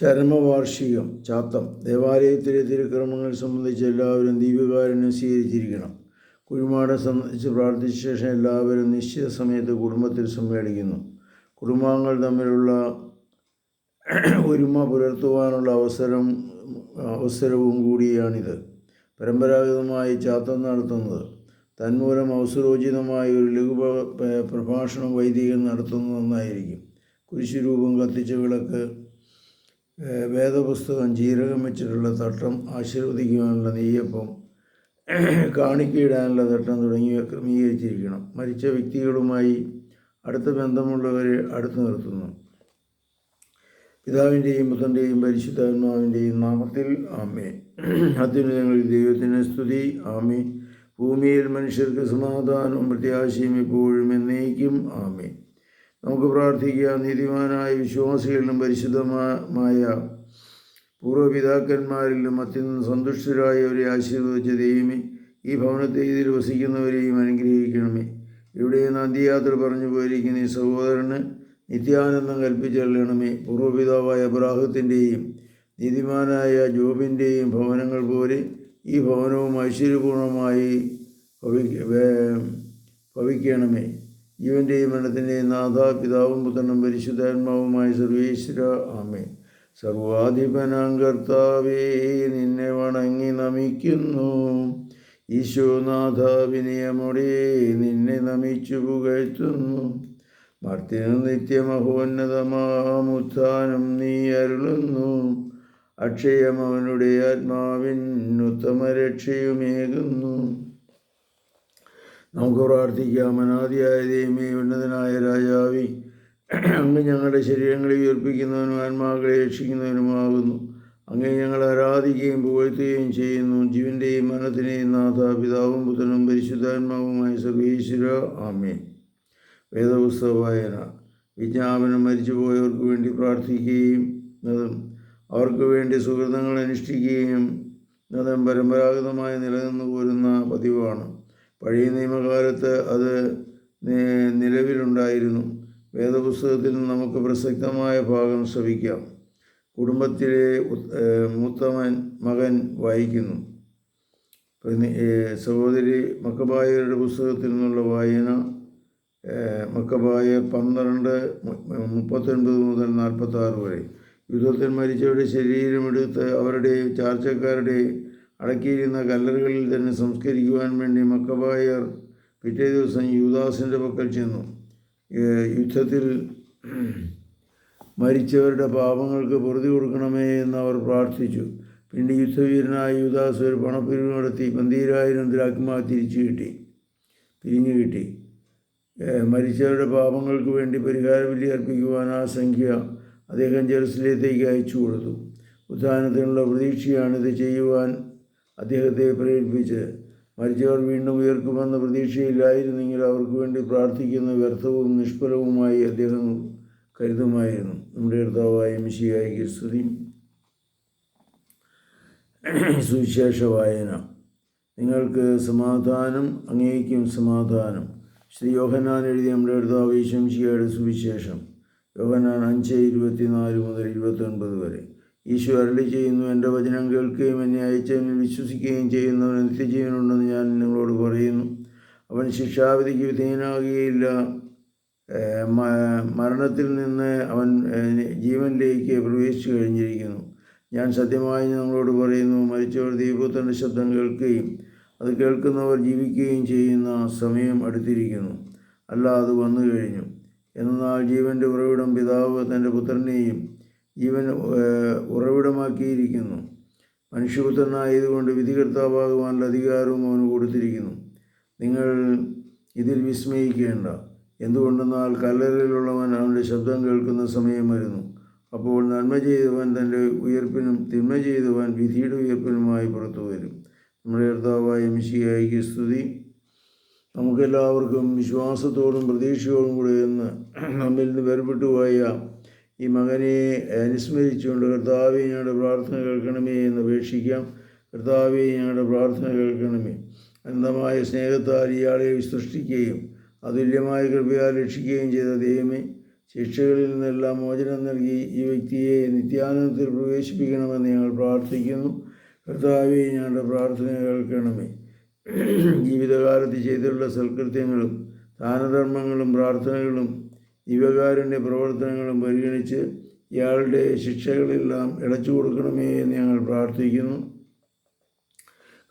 ചരമവാർഷികം Chatham ദേവാലയത്തിലെ തിരുക്രമങ്ങൾ സംബന്ധിച്ച് എല്ലാവരും ദീപകാരനെ സ്വീകരിച്ചിരിക്കണം. കുഴിമാടം സംബന്ധിച്ച് പ്രാർത്ഥിച്ച ശേഷം എല്ലാവരും നിശ്ചിത സമയത്ത് കുടുംബത്തിൽ സമ്മേളിക്കുന്നു. കുടുംബാംഗങ്ങൾ തമ്മിലുള്ള ഒരുമ പുലർത്തുവാനുള്ള അവസരം അവസരവും കൂടിയാണിത്. പരമ്പരാഗതമായി ചാത്തം നടത്തുന്നത്. തന്മൂലം അവസരോചിതമായ ഒരു ലഘു പ്രഭാഷണം വൈദികൻ നടത്തുന്നത് നന്നായിരിക്കും. കുരിശുരൂപം കത്തിച്ച വിളക്ക് വേദപുസ്തകം ജീരകം വെച്ചിട്ടുള്ള തട്ടം ആശീർവദിക്കുവാനുള്ള നെയ്യപ്പം കാണിക്കയിടാനുള്ള തട്ടം തുടങ്ങിയവ ക്രമീകരിച്ചിരിക്കണം. മരിച്ച വ്യക്തികളുമായി അടുത്ത ബന്ധമുള്ളവരെ അടുത്തു നിർത്തുന്നു. പിതാവിന്റെയും പുത്രന്റെയും പരിശുദ്ധാത്മാവിന്റെയും നാമത്തിൽ ആമേ അത്യുന്നതങ്ങളിൽ ദൈവത്തിന് സ്തുതി. ആമേ ഭൂമിയിൽ മനുഷ്യർക്ക് സമാധാനവും പ്രത്യാശയും എപ്പോഴും എന്നേക്കും ആമേ നമുക്ക് പ്രാർത്ഥിക്കാം. നീതിമാനായ വിശ്വാസികളിലും പരിശുദ്ധമായ പൂർവപിതാക്കന്മാരിലും അത്യന്തം സന്തുഷ്ടരായവരെ ആശീർവദിച്ച ദൈവമേ ഈ ഭവനത്തെ ഇതിൽ വസിക്കുന്നവരെയും അനുഗ്രഹിക്കണമേ. ഇവിടെ നന്ദിയാത്ര പറഞ്ഞു പോയിരിക്കുന്ന ഈ സഹോദരന് നിത്യാനന്ദം കൽപ്പിച്ചള്ളണമേ പൂർവപിതാവായ അബ്രാഹത്തിന്റെയും നീതിമാനായ ജോബിന്റെയും ഭവനങ്ങൾ പോലെ ഈ ഭവനവും ഐശ്വര്യപൂർണമായി ഭവിക്ക ഭവിക്കണമേ. ജീവന്റെയും മരണത്തിന്റെയും നാഥ പിതാവും പുത്രനും പരിശുദ്ധാത്മാവുമായ സർവേശ്വര ആമേ സർവാധിപനാം കർത്താവേ നിന്നെ വണങ്ങി നമിക്കുന്നു. ഈശോനാഥ വിനയമോടെ നിന്നെ നമിച്ചു പുകഴ്ത്തുന്നു. മർത്തിനു നിത്യമഹോന്നതമാമുത്ഥാനം നീ അരുളുന്നു. അക്ഷയം അവനുടെ ആത്മാവിൻ ഉത്തമ രക്ഷയുമേകുന്നു നമുക്ക് പ്രാർത്ഥിക്കാം അനാദിയായ ദൈവമേ ഉന്നതനായ രാജാവി അങ്ങ് ഞങ്ങളുടെ ശരീരങ്ങളെ ഉയർപ്പിക്കുന്നവനും ആത്മാക്കളെ രക്ഷിക്കുന്നവനുമാകുന്നു. അങ്ങേ ഞങ്ങൾ ആരാധിക്കുകയും പുകഴ്ത്തുകയും ചെയ്യുന്നു. ജീവന്റെയും മരണത്തിന്റെയും നാഥ പിതാവും പുത്രനും പരിശുദ്ധാത്മാവുമായ സർവീശ്വര ആമേ വേദപുസ്തക വായന വിജ്ഞാപനം മരിച്ചുപോയവർക്ക് വേണ്ടി പ്രാർത്ഥിക്കുകയും അവർക്ക് വേണ്ടി സുഹൃതങ്ങൾ അനുഷ്ഠിക്കുകയും പരമ്പരാഗതമായി നിലനിന്നു പോരുന്ന പതിവാണ്. പഴയ നിയമകാലത്ത് അത് നിലവിലുണ്ടായിരുന്നു. വേദപുസ്തകത്തിൽ നമുക്ക് പ്രസക്തമായ ഭാഗം ശ്രവിക്കാം. കുടുംബത്തിലെ മൂത്തമൻ മകൻ വായിക്കുന്നു. സഹോദരി മക്കബായരുടെ പുസ്തകത്തിൽ നിന്നുള്ള വായന മക്കബായ പന്ത്രണ്ട് മുപ്പത്തൊൻപത് മുതൽ നാൽപ്പത്തി വരെ. യുദ്ധത്തിൽ മരിച്ചവരുടെ ശരീരമെടുത്ത് അവരുടെ ചാർച്ചക്കാരുടെ അടക്കിയിരുന്ന കല്ലറുകളിൽ തന്നെ സംസ്കരിക്കുവാൻ വേണ്ടി മക്കബായർ പിറ്റേ ദിവസം യുദാസിന്റെ പക്കൽ ചെന്നു. യുദ്ധത്തിൽ മരിച്ചവരുടെ പാപങ്ങൾക്ക് പൊറുതി കൊടുക്കണമേ എന്ന് അവർ പ്രാർത്ഥിച്ചു. പിന്നെ യുദ്ധവീരനായ യുദാസ് ഒരു പണപ്പിരിവ് നടത്തി പന്തീരായിരം ദ്രാഗ്മ തിരിച്ചു കിട്ടി. പിരിഞ്ഞു കിട്ടി. മരിച്ചവരുടെ പാപങ്ങൾക്ക് വേണ്ടി പരിഹാരബലി അർപ്പിക്കുവാൻ ആ സംഖ്യ അദ്ദേഹം ജെറുസലേത്തേക്ക് അയച്ചു കൊടുത്തു. ഉദ്ധാനത്തിനുള്ള പ്രതീക്ഷയാണിത് ചെയ്യുവാൻ അദ്ദേഹത്തെ പ്രേരിപ്പിച്ച് മരിച്ചവർ വീണ്ടും ഉയർക്കുമെന്ന പ്രതീക്ഷയില്ലായിരുന്നെങ്കിൽ അവർക്ക് വേണ്ടി പ്രാർത്ഥിക്കുന്ന വ്യർത്ഥവും നിഷ്ഫലവുമായി അദ്ദേഹം കരുതുമായിരുന്നു. നമ്മുടെ കർത്താവായ മിശിയായി സ്തുതി. സുവിശേഷ വായന. നിങ്ങൾക്ക് സമാധാനം അങ്ങേക്കും സമാധാനം. ശ്രീ യോഹനാൻ എഴുതിയ നമ്മുടെ കർത്താവ് ഈശ്വംശിയുടെ സുവിശേഷം. യോഹനാൻ അഞ്ച് ഇരുപത്തിനാല് മുതൽ ഇരുപത്തൊൻപത് വരെ. ഈശോ അരളി ചെയ്യുന്നു എന്റെ വചനം കേൾക്കുകയും എന്നെ അയച്ചവനിൽ വിശ്വസിക്കുകയും ചെയ്യുന്നവൻ നിത്യജീവനുണ്ടെന്ന് ഞാൻ നിങ്ങളോട് പറയുന്നു. അവൻ ശിക്ഷാവിധിക്ക് വിധേയനാകുകയില്ല. മരണത്തിൽ നിന്ന് അവൻ ജീവനിലേക്ക് പ്രവേശിച്ചു കഴിഞ്ഞിരിക്കുന്നു. ഞാൻ സത്യമായി നിങ്ങളോട് പറയുന്നു മരിച്ചവർ ദൈവത്തിന്റെ ശബ്ദം കേൾക്കുകയും അത് കേൾക്കുന്നവർ ജീവിക്കുകയും ചെയ്യുന്ന സമയം അടുത്തിരിക്കുന്നു. അല്ല അത് വന്നു കഴിഞ്ഞു എന്നാൽ ജീവന്റെ ഉറവിടം പിതാവ് തന്റെ പുത്രനെയും ജീവൻ ഉറവിടമാക്കിയിരിക്കുന്നു. മനുഷ്യപുത്രനായതുകൊണ്ട് വിധികർത്താവാകുവാനുള്ള അധികാരവും അവന് കൊടുത്തിരിക്കുന്നു. നിങ്ങൾ ഇതിൽ വിസ്മയിക്കേണ്ട. എന്തുകൊണ്ടെന്നാൽ കല്ലറയിലുള്ളവൻ അവന്റെ ശബ്ദം കേൾക്കുന്ന സമയം വരുന്നു. അപ്പോൾ നന്മ ചെയ്തവൻ തന്റെ ഉയർപ്പിനും തിന്മ ചെയ്തവൻ വിധിയുടെ ഉയർപ്പിനുമായി പുറത്തു വരും. നമ്മുടെ കർത്താവായ മിശിയായിക്ക് സ്തുതി. നമുക്കെല്ലാവർക്കും വിശ്വാസത്തോടും പ്രതീക്ഷയോടും കൂടെ എന്ന് നമ്മിൽ നിന്ന് വേർപെട്ടു പോയ ഈ മകനെ അനുസ്മരിച്ചുകൊണ്ട് കർത്താവെ ഞങ്ങളുടെ പ്രാർത്ഥന കേൾക്കണമേ എന്ന് അപേക്ഷിക്കാം. കർത്താവെ ഞങ്ങളുടെ പ്രാർത്ഥന കേൾക്കണമേ. അനന്തമായ സ്നേഹത്താൽ ഇയാളെ സൃഷ്ടിക്കുകയും അതുല്യമായ കൃപയാൽ രക്ഷിക്കുകയും ചെയ്ത ദൈവമേ ശിക്ഷകളിൽ നിന്നെല്ലാം മോചനം നൽകി ഈ വ്യക്തിയെ നിത്യാനന്ദത്തിൽ പ്രവേശിപ്പിക്കണമെന്ന് ഞങ്ങൾ പ്രാർത്ഥിക്കുന്നു. കർത്താവെ ഞങ്ങളുടെ പ്രാർത്ഥന കേൾക്കണമേ. ജീവിതകാലത്ത് ചെയ്തിട്ടുള്ള സൽകൃത്യങ്ങളും ദാനധർമ്മങ്ങളും പ്രാർത്ഥനകളും ദിവകാരുണ്യ പ്രവർത്തനങ്ങളും പരിഗണിച്ച് ഇയാളുടെ ശിക്ഷകളെല്ലാം ഇളച്ചു കൊടുക്കണമേ എന്ന് ഞങ്ങൾ പ്രാർത്ഥിക്കുന്നു.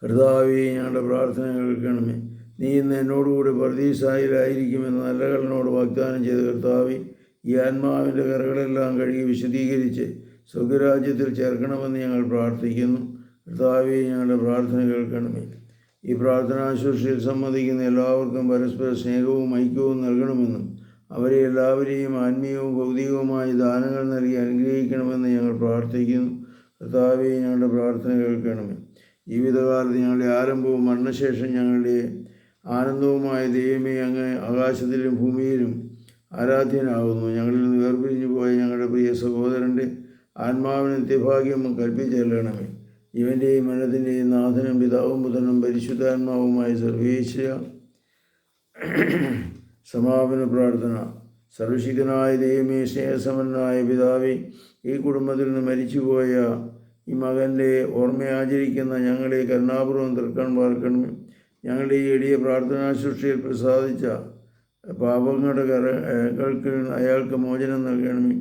കർത്താവെ ഞങ്ങളുടെ പ്രാർത്ഥന കേൾക്കണമേ. നീ ഇന്ന് എന്നോടുകൂടി പ്രതീസായിലായിരിക്കുമെന്ന് നല്ല കടനോട് വാഗ്ദാനം ചെയ്ത കർത്താവി ഈ ആത്മാവിന്റെ കറകളെല്ലാം കഴുകി വിശദീകരിച്ച് സ്വർഗരാജ്യത്തിൽ ചേർക്കണമെന്ന് ഞങ്ങൾ പ്രാർത്ഥിക്കുന്നു. കർത്താവെ ഞങ്ങളുടെ പ്രാർത്ഥന കേൾക്കണമേ. ഈ പ്രാർത്ഥനാ ശുശ്രൂഷയിൽ സംബന്ധിക്കുന്ന എല്ലാവർക്കും പരസ്പര സ്നേഹവും ഐക്യവും നൽകണമെന്നും അവരെ എല്ലാവരെയും ആത്മീയവും ഭൗതികവുമായ ദാനങ്ങൾ നൽകി അനുഗ്രഹിക്കണമെന്ന് ഞങ്ങൾ പ്രാർത്ഥിക്കുന്നു. കർത്താവെ ഞങ്ങളുടെ പ്രാർത്ഥന കേൾക്കണമേ. ജീവിതകാലത്ത് ഞങ്ങളുടെ ആരംഭവും മരണശേഷം ഞങ്ങളുടെ ആനന്ദവുമായ ദൈവമേ അങ്ങ് ആകാശത്തിലും ഭൂമിയിലും ആരാധ്യനാകുന്നു. ഞങ്ങളിൽ നിന്ന് വേർപിരിഞ്ഞു പോയ ഞങ്ങളുടെ പ്രിയ സഹോദരന്റെ ആത്മാവിന് നിത്യഭാഗ്യം കൽപ്പിച്ചെല്ലണമേ ഇവന്റെയും മനത്തിന്റെയും നാഥനും പിതാവും പുത്രനും പരിശുദ്ധാത്മാവുമായി സർവേശ്വര സമാപന പ്രാർത്ഥന. സർവശിഖനായ ദൈവമേ സ്നേഹസമനായ പിതാവേ ഈ കുടുംബത്തിൽ നിന്ന് മരിച്ചുപോയ ഈ മകന്റെ ഓർമ്മ ആചരിക്കുന്ന ഞങ്ങളെ കരുണാപൂർവം തീർക്കാൻ പാർക്കണമേ. ഞങ്ങളുടെ ഈ എളിയ പ്രാർത്ഥനാ സൃഷ്ടിയിൽ പ്രസാദിച്ച പാപങ്ങളുടെ കരകൾക്ക് അയാൾക്ക് മോചനം നൽകണമേ.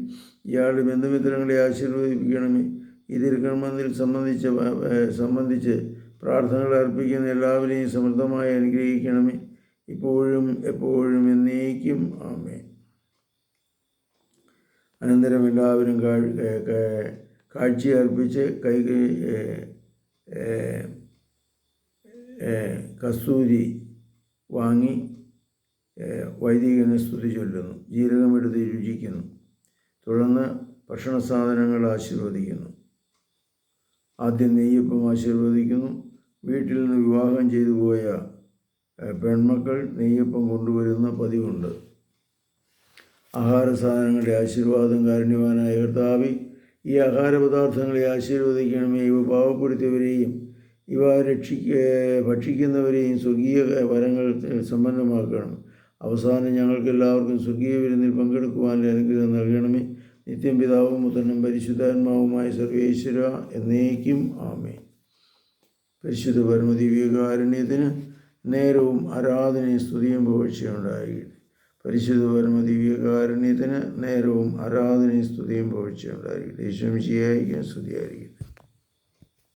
ഇയാളുടെ ബന്ധുമിത്രങ്ങളെ ആശീർവദിപ്പിക്കണമേ. ഈ തിരുക്കർമ്മത്തിൽ സംബന്ധിച്ച് സംബന്ധിച്ച് പ്രാർത്ഥനകൾ അർപ്പിക്കുന്ന എല്ലാവരെയും സമൃദ്ധമായി അനുഗ്രഹിക്കണമേ. ഇപ്പോഴും എപ്പോഴും എന്നേക്കും ആമേ അനന്തരം എല്ലാവരും കാഴ്ച അർപ്പിച്ച് കൈ കസ്തൂരി വാങ്ങി വൈദികനെ സ്തുതി ചൊല്ലുന്നു. ജീരകമെടുത്ത് രുചിക്കുന്നു. തുടർന്ന് ഭക്ഷണ സാധനങ്ങൾ ആശീർവദിക്കുന്നു. ആദ്യം നെയ്യപ്പം ആശീർവദിക്കുന്നു. വീട്ടിൽ നിന്ന് വിവാഹം ചെയ്തു പോയ പെൺമക്കൾ നെയ്യപ്പം കൊണ്ടുവരുന്ന പതിവുണ്ട്. ആഹാര സാധനങ്ങളുടെ ആശീർവാദം കാരുണ്യവാനായ കർത്താവി ഈ ആഹാര പദാർത്ഥങ്ങളെ ആശീർവദിക്കണമേ. ഇവ പാവപ്പെടുത്തിയവരെയും ഇവ രക്ഷിക്ക ഭക്ഷിക്കുന്നവരെയും സ്വർഗീയ വരങ്ങൾ സമ്പന്നമാക്കണം. അവസാനം ഞങ്ങൾക്ക് എല്ലാവർക്കും സ്വർഗീയ വിരുന്നിൽ പങ്കെടുക്കുവാനുള്ള അനുഗ്രഹം നൽകണമേ. നിത്യം പിതാവും മുത്തനും പരിശുദ്ധാത്മാവുമായ സർവേശ്വര എന്നേക്കും ആമേ പരിശുദ്ധ പരമദിവ്യകാരുണ്യത്തിന് നേരവും ആരാധനയും സ്തുതിയും പുകഴ്ചയുണ്ടായിരിക്കട്ടെ പരിശുദ്ധ പരമദിവ്യകാരുണ്യത്തിന് നേരവും ആരാധനയും സ്തുതിയും പുകഴ്ചയുണ്ടായിരിക്കട്ടെ ഈശ്വം ചെയ്യായിരിക്കും സ്തുതിയായിരിക്കും.